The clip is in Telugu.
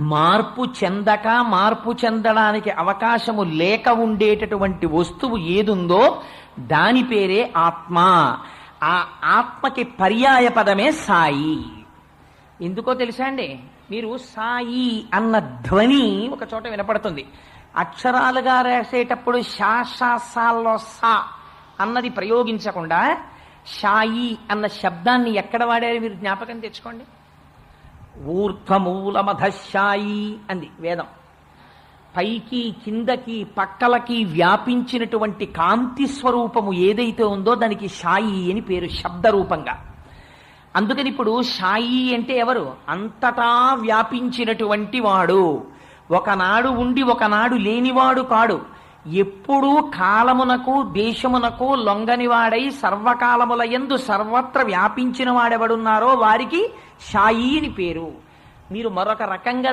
మార్పు చెందక మార్పు చెందడానికి అవకాశము లేక ఉండేటటువంటి వస్తువు ఏదుందో దాని పేరే ఆత్మ. ఆ ఆత్మకి పర్యాయ పదమే సాయి. ఎందుకో తెలుసా అండి? మీరు సాయి అన్న ధ్వని ఒక చోట వినపడుతుంది. అక్షరాలుగా రాసేటప్పుడు షా షా సాల్లో సా అన్నది ప్రయోగించకుండా షాయి అన్న శబ్దాన్ని ఎక్కడ వాడారు మీరు జ్ఞాపకం తెచ్చుకోండి? ఊర్ధ్వమూలమధశాయి అంది వేదం. పైకి కిందకి పక్కలకి వ్యాపించినటువంటి కాంతి స్వరూపము ఏదైతే ఉందో దానికి షాయి అని పేరు శబ్దరూపంగా. అందుకని ఇప్పుడు షాయి అంటే ఎవరు? అంతటా వ్యాపించినటువంటి వాడు. ఒకనాడు ఉండి ఒకనాడు లేనివాడు కాడు. ఎప్పుడూ కాలమునకు దేశమునకు లొంగనివాడై సర్వకాలముల ఎందు సర్వత్ర వ్యాపించిన వాడెవడున్నారో వారికి షాయి అని పేరు. మీరు మరొక రకంగా